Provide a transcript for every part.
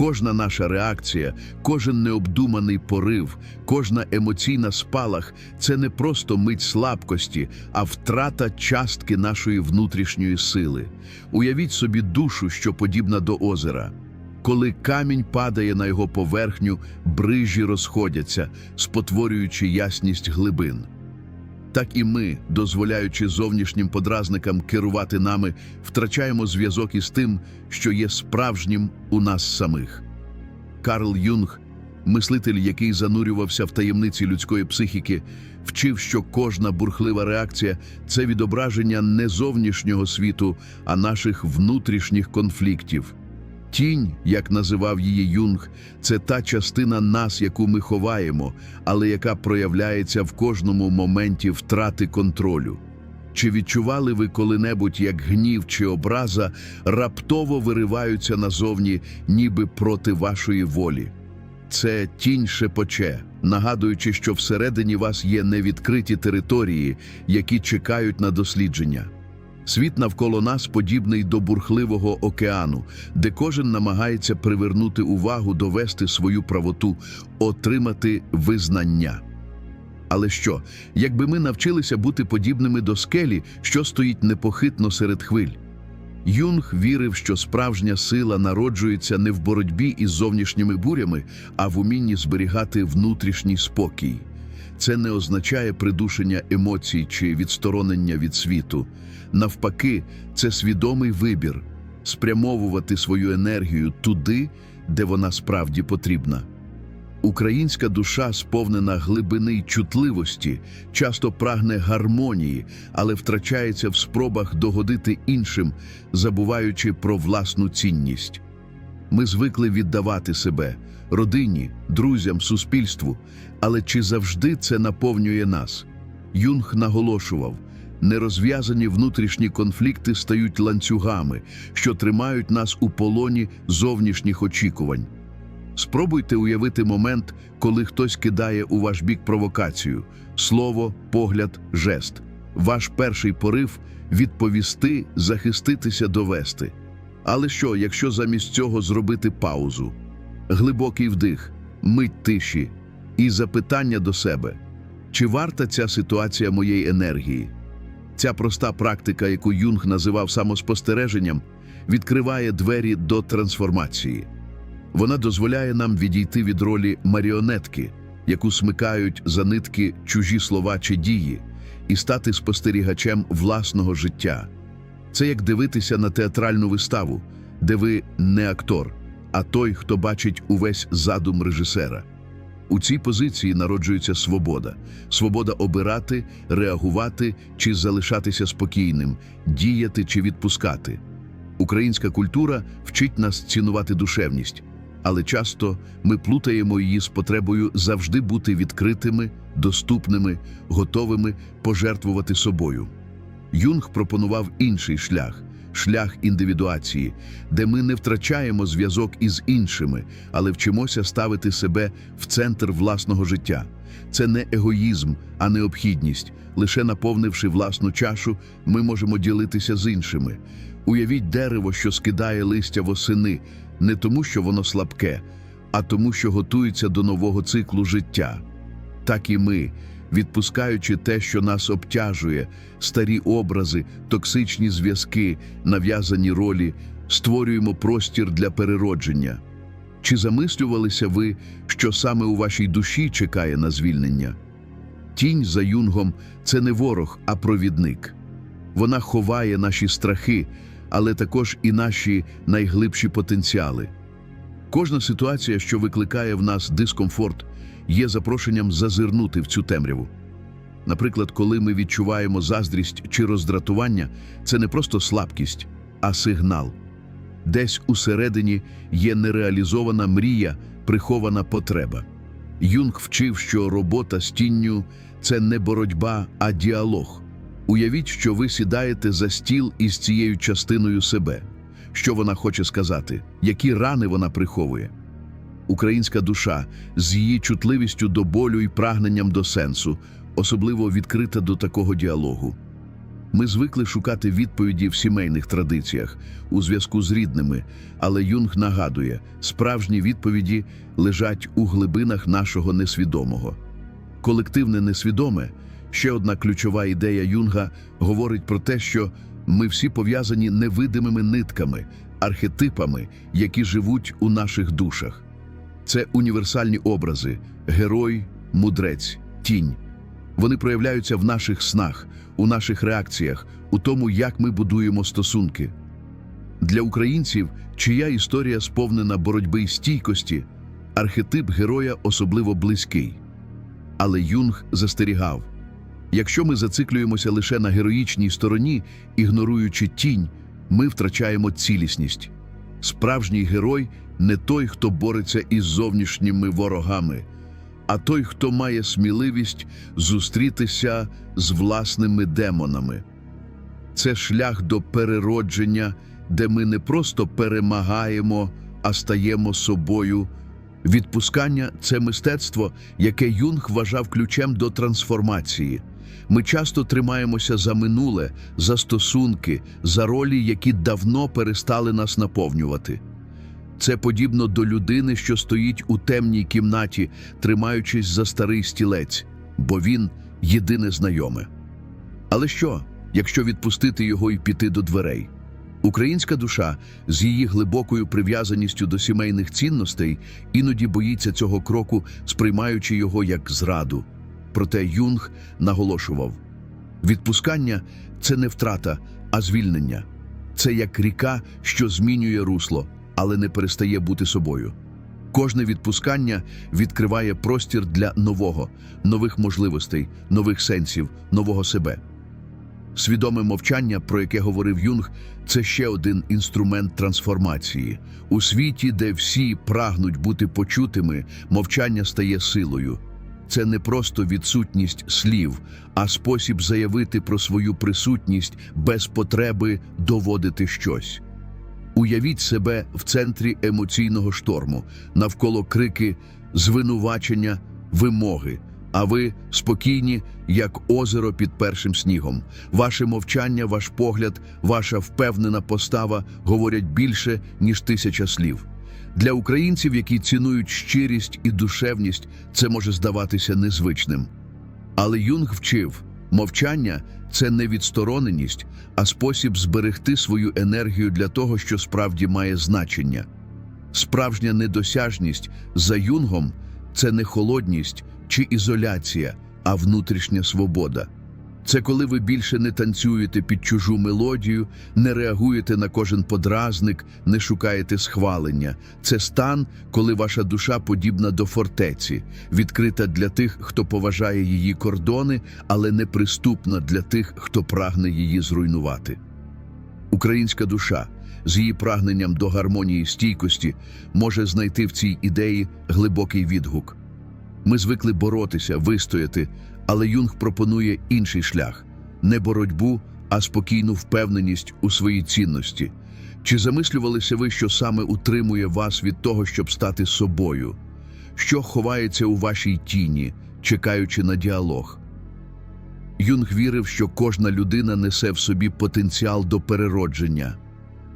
Кожна наша реакція, кожен необдуманий порив, кожна емоційна спалах це не просто мить слабкості, а втрата частки нашої внутрішньої сили. Уявіть собі душу, що подібна до озера. Коли камінь падає на його поверхню, брижі розходяться, спотворюючи ясність глибин. Так і ми, дозволяючи зовнішнім подразникам керувати нами, втрачаємо зв'язок із тим, що є справжнім у нас самих. Карл Юнг, мислитель, який занурювався в таємниці людської психіки, вчив, що кожна бурхлива реакція це відображення не зовнішнього світу, а наших внутрішніх конфліктів. Тінь, як називав її Юнг, це та частина нас, яку ми ховаємо, але яка проявляється в кожному моменті втрати контролю. Чи відчували ви коли-небудь, як гнів чи образа раптово вириваються назовні, ніби проти вашої волі? Це тінь шепоче, нагадуючи, що всередині вас є невідкриті території, які чекають на дослідження. Світ навколо нас подібний до бурхливого океану, де кожен намагається привернути увагу, довести свою правоту, отримати визнання. Але що, якби ми навчилися бути подібними до скелі, що стоїть непохитно серед хвиль? Юнг вірив, що справжня сила народжується не в боротьбі із зовнішніми бурями, а в умінні зберігати внутрішній спокій. Це не означає придушення емоцій чи відсторонення від світу. Навпаки, це свідомий вибір спрямовувати свою енергію туди, де вона справді потрібна. Українська душа, сповнена глибини чутливості, часто прагне гармонії, але втрачається в спробах догодити іншим, забуваючи про власну цінність. Ми звикли віддавати себе родині, друзям, суспільству, але чи завжди це наповнює нас? Юнг наголошував, нерозв'язані внутрішні конфлікти стають ланцюгами, що тримають нас у полоні зовнішніх очікувань. Спробуйте уявити момент, коли хтось кидає у ваш бік провокацію слово, погляд, жест. Ваш перший порив відповісти, захиститися, довести. Але що, якщо замість цього зробити паузу? Глибокий вдих, мить тиші і запитання до себе: чи варта ця ситуація моєї енергії? Ця проста практика, яку Юнг називав самоспостереженням, відкриває двері до трансформації. Вона дозволяє нам відійти від ролі маріонетки, яку смикають за нитки чужі слова чи дії, і стати спостерігачем власного життя. Це як дивитися на театральну виставу, де ви не актор, а той, хто бачить увесь задум режисера. У цій позиції народжується свобода, свобода обирати, реагувати чи залишатися спокійним, діяти чи відпускати. Українська культура вчить нас цінувати душевність, але часто ми плутаємо її з потребою завжди бути відкритими, доступними, готовими пожертвувати собою. Юнг пропонував інший шлях шлях індивідуації, де ми не втрачаємо зв'язок із іншими, але вчимося ставити себе в центр власного життя. Це не егоїзм, а необхідність. Лише наповнивши власну чашу, ми можемо ділитися з іншими. Уявіть дерево, що скидає листя восени, не тому, що воно слабке, а тому, що готується до нового циклу життя. Так і ми, відпускаючи те, що нас обтяжує, старі образи, токсичні зв'язки, нав'язані ролі, створюємо простір для переродження. Чи замислювалися ви, що саме у вашій душі чекає на звільнення? Тінь за юнгом це не ворог, а провідник. Вона ховає наші страхи, але також і наші найглибші потенціали. Кожна ситуація, що викликає в нас дискомфорт, є запрошенням зазирнути в цю темряву. Наприклад, коли ми відчуваємо заздрість чи роздратування, це не просто слабкість, а сигнал. Десь усередині є нереалізована мрія, прихована потреба. Юнг вчив, що робота з тінню це не боротьба, а діалог. Уявіть, що ви сідаєте за стіл із цією частиною себе. Що вона хоче сказати, які рани вона приховує. Українська душа з її чутливістю до болю і прагненням до сенсу, особливо відкрита до такого діалогу. Ми звикли шукати відповіді в сімейних традиціях у зв'язку з рідними, але Юнг нагадує, справжні відповіді лежать у глибинах нашого несвідомого. Колективне несвідоме ще одна ключова ідея Юнга говорить про те, що ми всі пов'язані невидимими нитками, архетипами, які живуть у наших душах. Це універсальні образи герой, мудрець, тінь. Вони проявляються в наших снах, у наших реакціях, у тому, як ми будуємо стосунки. Для українців, чия історія сповнена боротьби й стійкості, архетип героя особливо близький. Але Юнг застерігав: якщо ми зациклюємося лише на героїчній стороні, ігноруючи тінь, ми втрачаємо цілісність. Справжній герой не той, хто бореться із зовнішніми ворогами, а той, хто має сміливість зустрітися з власними демонами. Це шлях до переродження, де ми не просто перемагаємо, а стаємо собою. Відпускання це мистецтво, яке Юнг вважав ключем до трансформації. Ми часто тримаємося за минуле, за стосунки, за ролі, які давно перестали нас наповнювати. Це подібно до людини, що стоїть у темній кімнаті, тримаючись за старий стілець, бо він єдине знайоме. Але що, якщо відпустити його і піти до дверей? Українська душа з її глибокою прив'язаністю до сімейних цінностей іноді боїться цього кроку, сприймаючи його як зраду. Проте Юнг наголошував: відпускання це не втрата, а звільнення. Це як ріка, що змінює русло, але не перестає бути собою. Кожне відпускання відкриває простір для нового, нових можливостей, нових сенсів, нового себе. Свідоме мовчання, про яке говорив Юнг, це ще один інструмент трансформації. У світі, де всі прагнуть бути почутими, мовчання стає силою. Це не просто відсутність слів, а спосіб заявити про свою присутність без потреби доводити щось. Уявіть себе в центрі емоційного шторму, навколо крики, звинувачення, вимоги. А ви спокійні, як озеро під першим снігом. Ваше мовчання, ваш погляд, ваша впевнена постава говорять більше, ніж тисяча слів. Для українців, які цінують щирість і душевність, це може здаватися незвичним. Але Юнг вчив, мовчання це не відстороненість, а спосіб зберегти свою енергію для того, що справді має значення. Справжня недосяжність за Юнгом це не холодність чи ізоляція, а внутрішня свобода. Це коли ви більше не танцюєте під чужу мелодію, не реагуєте на кожен подразник, не шукаєте схвалення. Це стан, коли ваша душа подібна до фортеці, відкрита для тих, хто поважає її кордони, але неприступна для тих, хто прагне її зруйнувати. Українська душа з її прагненням до гармонії стійкості може знайти в цій ідеї глибокий відгук. Ми звикли боротися, вистояти, але Юнг пропонує інший шлях не боротьбу, а спокійну впевненість у своїй цінності. Чи замислювалися ви, що саме утримує вас від того, щоб стати собою? Що ховається у вашій тіні, чекаючи на діалог? Юнг вірив, що кожна людина несе в собі потенціал до переродження.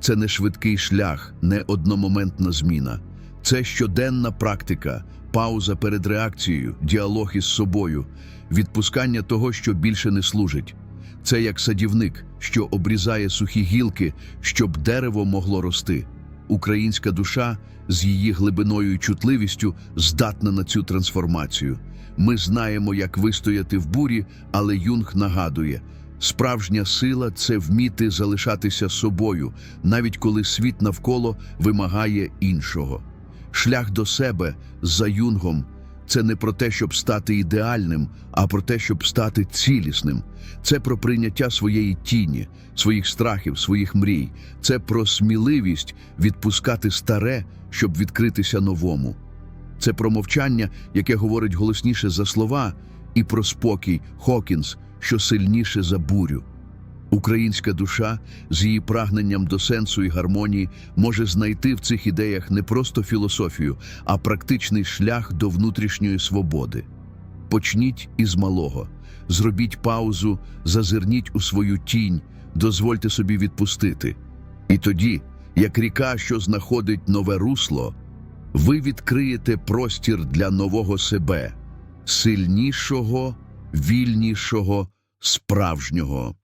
Це не швидкий шлях, не одномоментна зміна. Це щоденна практика, пауза перед реакцією, діалог із собою, відпускання того, що більше не служить. Це як садівник, що обрізає сухі гілки, щоб дерево могло рости. Українська душа з її глибиною і чутливістю здатна на цю трансформацію. Ми знаємо, як вистояти в бурі, але Юнг нагадує, справжня сила це вміти залишатися собою, навіть коли світ навколо вимагає іншого. Шлях до себе за юнгом це не про те, щоб стати ідеальним, а про те, щоб стати цілісним. Це про прийняття своєї тіні, своїх страхів, своїх мрій. Це про сміливість відпускати старе, щоб відкритися новому. Це про мовчання, яке говорить голосніше за слова, і про спокій Хокінс, що сильніше за бурю. Українська душа з її прагненням до сенсу і гармонії може знайти в цих ідеях не просто філософію, а практичний шлях до внутрішньої свободи. Почніть із малого. Зробіть паузу, зазирніть у свою тінь, дозвольте собі відпустити. І тоді, як ріка, що знаходить нове русло, ви відкриєте простір для нового себе, сильнішого, вільнішого, справжнього.